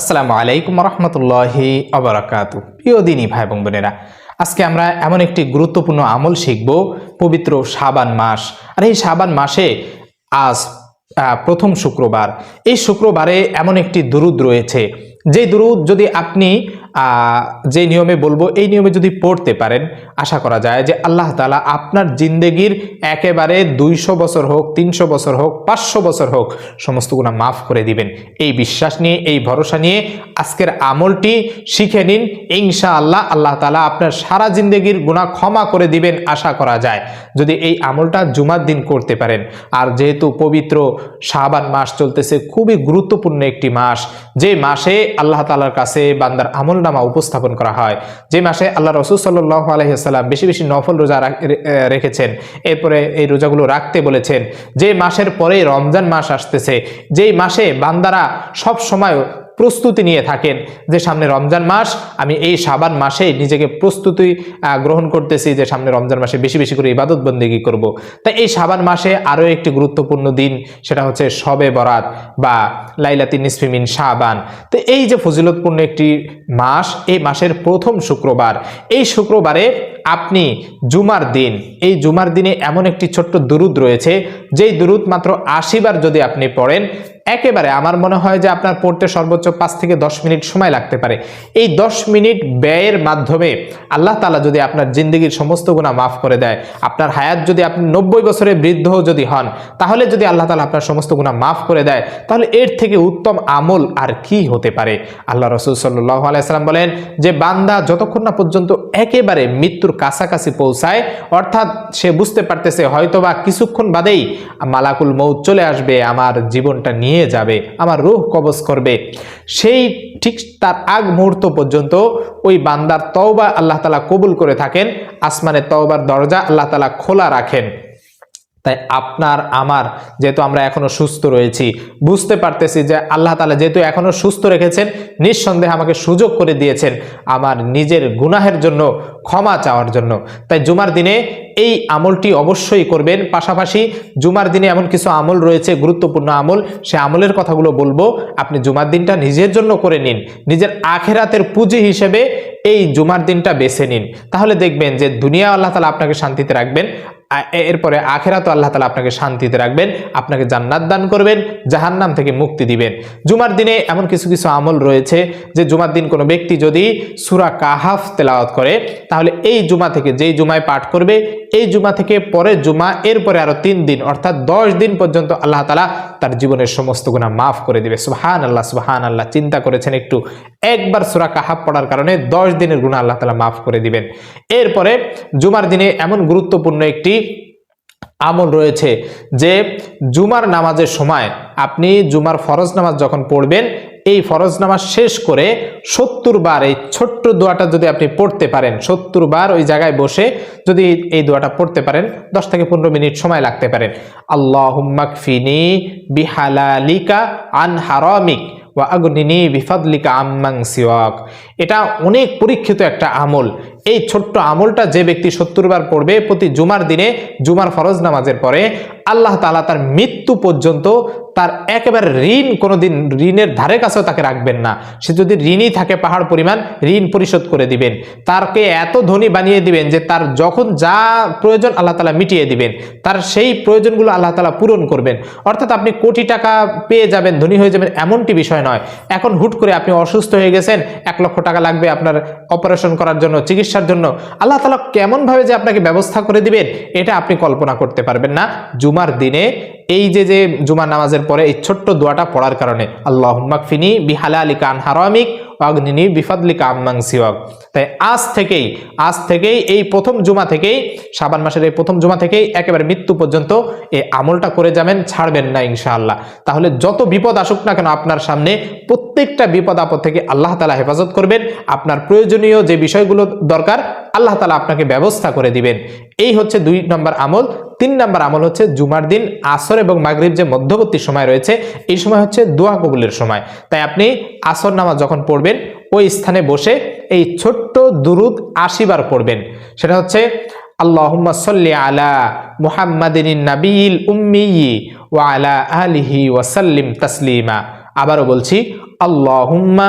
আসসালামু আলাইকুম রহমতুল্লাহি আবরাকাত। প্রিয় দিনী ভাই এবং বোনেরা, আজকে আমরা এমন একটি গুরুত্বপূর্ণ আমল শিখব, পবিত্র সাবান মাস। আর এই সাবান মাসে আজ প্রথম শুক্রবার। এই শুক্রবারে এমন একটি দুরুদ রয়েছে। যে দুরুদ যদি আপনি যে নিয়মে বলব, এই নিয়মে যদি পড়তে পারেন, আশা করা যায় যে আল্লাহ তালা আপনার জিন্দেগির একেবারে দুইশো বছর হোক, তিনশো বছর হোক, পাঁচশো বছর হোক, সমস্ত গুণা মাফ করে দিবেন। এই বিশ্বাস নিয়ে, এই ভরসা নিয়ে আজকের আমলটি শিখে নিন। ইনশা আল্লাহ আল্লাহ তালা আপনার সারা জিন্দেগির গুণা ক্ষমা করে দিবেন, আশা করা যায়। যদি এই আমলটা জুমার দিন করতে পারেন, আর যেহেতু পবিত্র শাহবান মাস চলতেছে, খুবই গুরুত্বপূর্ণ একটি মাস, যে মাসে আল্লাহ তালার কাছে বান্দার আমল নামা উপস্থাপন করা হয়। যে মাসে আল্লাহ রসুল সাল্লাহ আলহিহাল্লাম বেশি বেশি নফল রোজা রেখেছেন, এরপরে এই রোজাগুলো রাখতে বলেছেন, যে মাসের পরেই রমজান মাস আসতেছে, যেই মাসে বান্দারা সব সময় প্রস্তুতি নিয়ে থাকেন যে সামনে রমজান মাস, আমি এই সাবান মাসে নিজেকে প্রস্তুতি গ্রহণ করতেছি যে সামনে রমজান মাসে বেশি বেশি করে ইবাদত বন্দেগী করব। তাই এই সাবান মাসে আরও একটি গুরুত্বপূর্ণ দিন, সেটা হচ্ছে শবে বরাত বা লাইলাতি নিসফিমিন সাবান তো এই যে ফজিলতপূর্ণ একটি মাস, এই মাসের প্রথম শুক্রবার, এই শুক্রবারে আপনি জুমার দিন, এই জুমার দিনে এমন একটি ছোট্ট দুরুদ রয়েছে, যেই দুরুদ মাত্র আশিবার যদি আপনি পড়েন একেবারে আমার মনে হয় যে আপনার পড়তে সর্বোচ্চ পাঁচ থেকে দশ মিনিট সময় লাগতে পারে। এই দশ মিনিট ব্যয়ের মাধ্যমে আল্লাহ তালা যদি আপনার জিন্দগির সমস্ত গুণা মাফ করে দেয়, আপনার হায়াত যদি আপনি নব্বই বছরে বৃদ্ধ যদি হন, তাহলে যদি আল্লাহ তালা আপনার সমস্ত গুণা মাফ করে দেয়, তাহলে এর থেকে উত্তম আমল আর কি হতে পারে? আল্লাহ রসুল সাল্লাহ আলাইসাল্লাম বলেন যে, বান্দা যতক্ষণ না পর্যন্ত একেবারে মৃত্যুর কাছাকাছি পৌঁছায়, অর্থাৎ সে বুঝতে পারতেছে হয়তোবা কিছুক্ষণ বাদেই মালাকুল মৌ চলে আসবে, আমার জীবনটা নিয়ে যাবে, আমার রুহ কবজ করবে। সেই ঠিক তার আগ মুহূর্ত পর্যন্ত ওই বান্দার তওবা আল্লাহ তালা কবুল করে থাকেন, আসমানের তওবার দরজা আল্লাহ তালা খোলা রাখেন। তাই আপনার, আমার, যেহেতু আমরা এখনও সুস্থ রয়েছি, বুঝতে পারতেছি যে আল্লাহ তালা যেহেতু এখনও সুস্থ রেখেছেন, নিঃসন্দেহে আমাকে সুযোগ করে দিয়েছেন আমার নিজের গুনাহের জন্য, ক্ষমা চাওয়ার জন্য। তাই জুমার দিনে এই আমলটি অবশ্যই করবেন। পাশাপাশি জুমার দিনে এমন কিছু আমল রয়েছে, গুরুত্বপূর্ণ আমল, সে আমলের কথাগুলো বলব। আপনি জুমার দিনটা নিজের জন্য করে নিন। নিজের আখেরাতের পুঁজি হিসেবে এই জুমার দিনটা বেছে নিন। তাহলে দেখবেন যে দুনিয়া আল্লাহ তালা আপনাকে শান্তিতে রাখবেন এরপরে আখেরাত আল্লাহ তালা আপনাকে শান্তিতে রাখবেন, আপনাকে জান্নাত দান করবেন, জাহান্নাম থেকে মুক্তি দিবেন। জুমার দিনে এমন কিছু কিছু আমল রয়েছে যে জুমার দিন কোনো ব্যক্তি যদি সুরা কাহাফ তেলাওয়াত করে, তাহলে এই জুমা থেকে যেই জুমায় পাঠ করবে, এই জুমা থেকে পরে জুমা, এরপরে আরও তিন দিন অর্থাৎ দশ দিন পর্যন্ত আল্লাহ তালা তার জীবনের সমস্ত গুণা মাফ করে দিবে। সুহান আল্লাহ সুহান আল্লাহ চিন্তা করেছেন একটু। একবার সুরা কাহাফ পড়ার কারণে দশ দিনের গুণা আল্লাহ তালা মাফ করে দিবেন। এরপরে জুমার দিনে এমন গুরুত্বপূর্ণ একটি আমল রয়েছে যে জুমার নামাজের সময় আপনি জুমার ফরজ নামাজ যখন পড়বেন, এই ফরজ নামাজ শেষ করে সত্তর বার এই ছোট্ট দোয়াটা যদি আপনি পড়তে পারেন, সত্তর বার ওই জায়গায় বসে যদি এই দোয়াটা পড়তে পারেন, দশ থেকে পনেরো মিনিট সময় লাগতে পারেন আল্লাহ ফিনি বিহালালিকা আন হারামিক ওয়া আগনিনি বিফাদলিকা আম্মাং এটা অনেক পরীক্ষিত একটা আমল। এই ছোট্ট আমলটা যে ব্যক্তি সত্তর বার পড়বে, প্রতি জুমার দিনে, জুমার ফরজ নামাজের পরে, আল্লাহ তালা তার মৃত্যু পর্যন্ত তার একেবারে ঋণ কোনোদিন ঋণের ধারে কাছেও তাকে রাখবেন না। সে যদি ঋণই থাকে পাহাড় পরিমাণ, ঋণ পরিশোধ করে দিবেন। তারকে এত ধনী বানিয়ে দিবেন যে তার যখন যা প্রয়োজন আল্লাহ তালা মিটিয়ে দিবেন। তার সেই প্রয়োজনগুলো আল্লাহ তালা পূরণ করবেন। অর্থাৎ আপনি কোটি টাকা পেয়ে যাবেন, ধনী হয়ে যাবেন এমনটি বিষয় নয়। এখন হুট করে আপনি অসুস্থ হয়ে গেছেন, এক লক্ষ টাকা লাগবে আপনার অপারেশন করার জন্য, চিকিৎসার জন্য। আল্লাহ তালা কেমনভাবে যে আপনাকে ব্যবস্থা করে দিবেন, এটা আপনি কল্পনা করতে পারবেন না। জুমার দিনে এই যে যে জুমার নামাজের পরে এই ছোট্ট দোয়াটা পড়ার কারণে আল্লাহ মাকফিনি বিহালা আলী কান হারামিক অগ্নিনি বিফাদলিকা আম্মাং সিওয়াক। তাই আজ থেকেই আজ থেকেই এই প্রথম জুমা থেকেই সাবান মাসের এই প্রথম জুমা থেকেই একেবারে মৃত্যু পর্যন্ত এই আমলটা করে যাবেন, ছাড়বেন না ইনশাআল্লাহ। তাহলে যত বিপদ আসুক না কেন আপনার সামনে প্রত্যেকটা বিপদ আপদ থেকে আল্লাহ তালা হেফাজত করবেন। আপনার প্রয়োজনীয় যে বিষয়গুলো দরকার, আল্লাহ তালা আপনাকে ব্যবস্থা করে দিবেন। এই হচ্ছে দুই নম্বর আমল। তিন নম্বর আমল হচ্ছে জুমার দিন, আসর এবং মাগরিব যে মধ্যবর্তী সময় রয়েছে, এই সময় হচ্ছে দোয়া কবুলের সময়। তাই আপনি আসর নামাজ যখন পড়বেন, ওই স্থানে বসে এই ছোট্ট দুরুদ আশিবার পড়বেন। সেটা হচ্ছে, আল্লাহুম্মা সাল্লি আলা মুহাম্মাদিন নাবিয়িল উম্মি ওয়া আলা আলিহি ওয়াসাল্লিম তাসলিমা। আবারও বলছি, আল্লাহুম্মা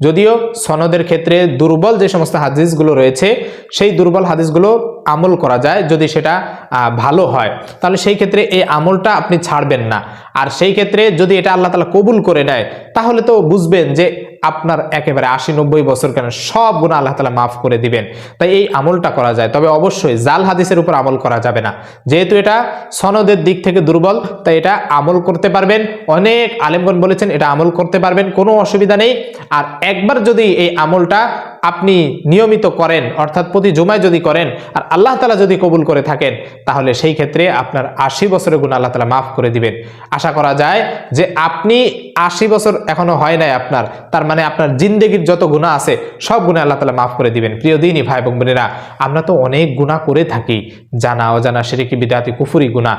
যদিও সনদের ক্ষেত্রে দুর্বল যে সমস্ত হাদিসগুলো রয়েছে, সেই দুর্বল হাদিসগুলো আমল করা যায় যদি সেটা ভালো হয়। তাহলে সেই ক্ষেত্রে এই আমলটা আপনি ছাড়বেন না। আর সেই ক্ষেত্রে যদি এটা আল্লাহ তালা কবুল করে নেয়, তাহলে তো বুঝবেন যে আপনার একেবারে আশি নব্বই বছর কেন সব গুণ আল্লাহ তালা মাফ করে দিবেন। তাই এই আমলটা করা যায়। তবে অবশ্যই জাল হাদিসের উপর আমল করা যাবে না। যেহেতু এটা সনদের দিক থেকে দুর্বল, তাই এটা আমল করতে পারবেন। অনেক আলেমগণ বলেছেন এটা আমল করতে পারবেন, কোনো অসুবিধা নেই। আর একবার যদি এই আমলটা আপনি নিয়মিত করেন, অর্থাৎ প্রতি জুমায় যদি করেন, আর আল্লাহ তালা যদি কবুল করে থাকেন, তাহলে সেই ক্ষেত্রে আপনার আশি বছরের গুণ আল্লাহ তালা মাফ করে দিবেন। আশা করা যায় যে আপনি আশি বছর এখনও হয় নাই আপনার, তার মানে আপনার জিন্দেগির যত গুণা আছে, সব গুণা আল্লাহ তালা মাফ করে দিবেন। প্রিয় দিনই ভাই এবং বোনেরা, আমরা তো অনেক গুণা করে থাকি, জানা অজানা সেরেকি, বিদাতি, কুফুরি গুণা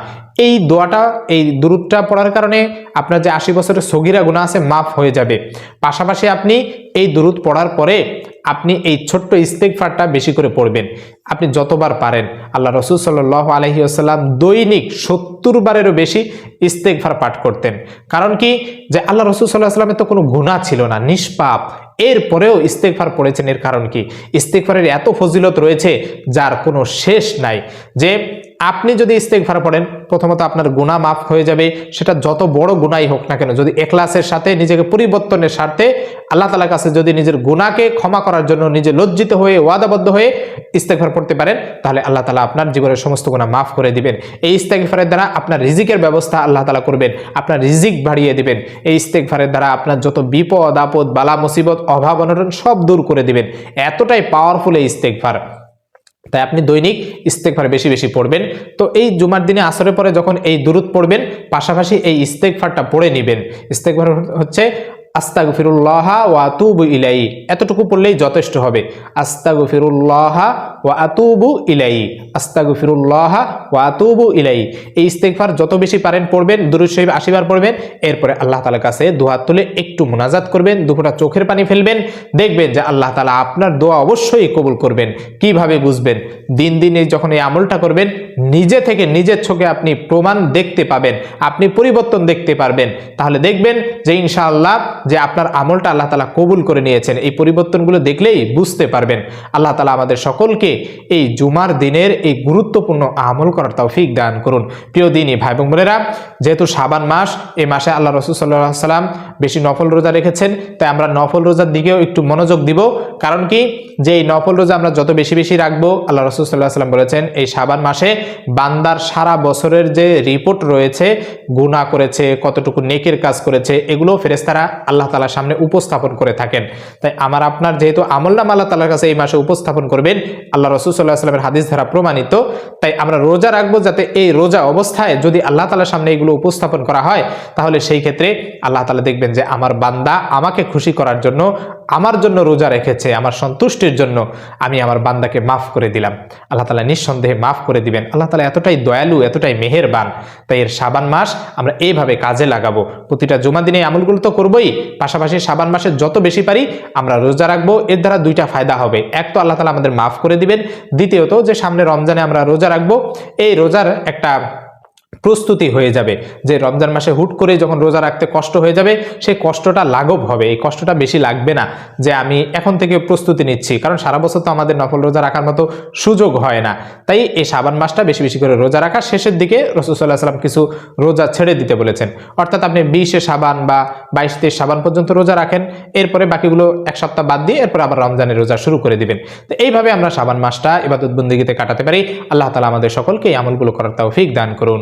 এই দোয়াটা, এই দূরটা পড়ার কারণে আপনার যে আশি বছরের সগিরা গুণা আছে, মাফ হয়ে যাবে। পাশাপাশি আপনি এই দূরত পড়ার পরে আপনি এই ছোট্ট ইস্তেকফারটা বেশি করে পড়বেন। আপনি যতবার পারেন। আল্লাহ রসুল সাল্লাহ আলহি আসাল্লাম দৈনিক সত্তর বারেরও বেশি ইস্তেকফার পাঠ করতেন। কারণ কি? যে আল্লাহ রসুল সাল্লাহ আসলামের তো কোনো গুণা ছিল না, নিষ্পাপ। এরপরেও ইস্তেকফার পড়েছেন এর কারণ কি? ইস্তেকফারের এত ফজিলত রয়েছে, যার কোনো শেষ নাই। যে আপনি যদি ইস্তেকফার পড়েন, প্রথমত আপনার গুণা মাফ হয়ে যাবে। সেটা যত বড় গুণাই হোক না কেন, যদি এখলাসের সাথে, নিজেকে পরিবর্তনের স্বার্থে আল্লাহ তালার কাছে যদি নিজের গুণাকে ক্ষমা করার জন্য নিজে লজ্জিত হয়ে, ওয়াদাবদ্ধ হয়ে ইস্তেকফার পড়তে পারেন, তাহলে আল্লাহ তালা আপনার জীবনের সমস্ত গুণা মাফ করে দিবেন। এই ইস্তেকফারের দ্বারা আপনার রিজিকের ব্যবস্থা আল্লাহ তালা করবেন, আপনার রিজিক বাড়িয়ে দিবেন। এই ইস্তেকফারের দ্বারা আপনার যত বিপদ, আপদ, বালা, মুসিবত, অভাব, অনটন সব দূর করে দিবেন। এতটাই পাওয়ারফুল এই ইস্তেক ইস্তেকফার তাই আপনি দৈনিক ইস্তেকফার বেশি বেশি পড়বেন। তো এই জুমার দিনে আসরের পরে যখন এই দূরত পড়বেন, পাশাপাশি এই ইস্তেকফারটা পড়ে নেবেন। ইস্তেকফার হচ্ছে আস্তাগফিরুল্লাহ ওয়া আতুবু ইলাই এতটুকু পড়লেই যথেষ্ট হবে। আস্তাগফিরুল্লাহ ওয়া আতুবু ইলাই আস্তাগফিরুল্লাহ ওয়া আতুবু ইলাই এই ইস্তেগফার যত বেশি পারেন পড়বেন, দুরূদ শরীফ আশিবার পড়বেন, এরপরে আল্লাহ তাআলার কাছে দুহাত তুলে একটু মুনাজাত করবেন, দুফোঁটা চোখের পানি ফেলবেন, দেখবেন যে আল্লাহ তাআলা আপনার দোয়া অবশ্যই কবুল করবেন। কীভাবে বুঝবেন? দিন দিন যখন এই আমলটা করবেন, নিজে থেকে নিজের চোখে আপনি প্রমাণ দেখতে পাবেন, আপনি পরিবর্তন দেখতে পারবেন। তাহলে দেখবেন যে ইনশাআল্লাহ যে আপনার আমলটা আল্লাহ তালা কবুল করে নিয়েছেন। এই পরিবর্তনগুলো দেখলেই বুঝতে পারবেন। আল্লাহ তালা আমাদের সকলকে এই জুমার দিনের এই গুরুত্বপূর্ণ আমল করার তৌফিক দান করুন। প্রিয় দিনই ভাই বোন বোনেরা, যেহেতু সাবান মাস এই মাসে আল্লাহ রসুল সাল্লাম বেশি নফল রোজা রেখেছেন, তাই আমরা নফল রোজার দিকেও একটু মনোযোগ দিব। কারণ কি? যে এই নফল রোজা আমরা যত বেশি বেশি রাখব, আল্লাহ রসুল সাল্লাহ সাল্লাম বলেছেন, এই সাবান মাসে বান্দার সারা বছরের যে রিপোর্ট রয়েছে গুণা করেছে, কতটুকু নেকের কাজ করেছে এগুলো ফেরেস্তারা আল্লাহ তালার সামনে উপস্থাপন করে থাকেন। তাই আমার আপনার যেহেতু আমল নাম আল্লাহ তালার কাছে এই মাসে উপস্থাপন করবেন, আল্লাহ রসুল সাল্লাহ সাল্লামের হাদিস ধারা প্রমাণিত। তাই আমরা রোজা রাখব যাতে এই রোজা অবস্থায় যদি আল্লাহ তালার সামনে এগুলো উপস্থাপন করা হয়, তাহলে সেই ক্ষেত্রে আল্লাহ তালা দেখবেন যে আমার বান্দা আমাকে খুশি করার জন্য আমার জন্য রোজা রেখেছে, আমার সন্তুষ্টির জন্য আমি আমার বান্দাকে মাফ করে দিলাম। আল্লাহ তালা নিঃসন্দেহে মাফ করে দিবেন। আল্লাহ তালা এতটাই দয়ালু, এতটাই মেহেরবান। তাই এর সাবান মাস আমরা এইভাবে কাজে লাগাবো। প্রতিটা জুমা দিনে আমলগুলো তো করবোই। পাশাপাশি সাবান মাসে যত বেশি পারি আমরা রোজা রাখব। এর দ্বারা দুইটা ফায়দা হবে। এক তো আল্লাহ তালা আমাদের মাফ করে দিবেন। দ্বিতীয়ত যে সামনে রমজানে আমরা রোজা রাখব, এই রোজার একটা প্রস্তুতি হয়ে যাবে। যে রমজান মাসে হুট করে যখন রোজা রাখতে কষ্ট হয়ে যাবে, সেই কষ্টটা লাঘব হবে। এই কষ্টটা বেশি লাগবে না যে আমি এখন থেকে প্রস্তুতি নিচ্ছি। কারণ সারা বছর তো আমাদের নফল রোজা রাখার মতো সুযোগ হয় না। তাই এই সাবান মাসটা বেশি বেশি করে রোজা রাখা শেষের দিকে রসুল্লাহ সাল্লাম কিছু রোজা ছেড়ে দিতে বলেছেন। অর্থাৎ আপনি বিশে সাবান বা বাইশ তেইশ সাবান পর্যন্ত রোজা রাখেন, এরপরে বাকিগুলো এক সপ্তাহ বাদ দিয়ে এরপর আবার রমজানের রোজা শুরু করে দিবেন। তো এইভাবে আমরা সাবান মাসটা এবার বন্দিগিতে কাটাতে পারি। আল্লাহ তালা আমাদের সকলকে এই আমলগুলো করার তৌফিক দান করুন।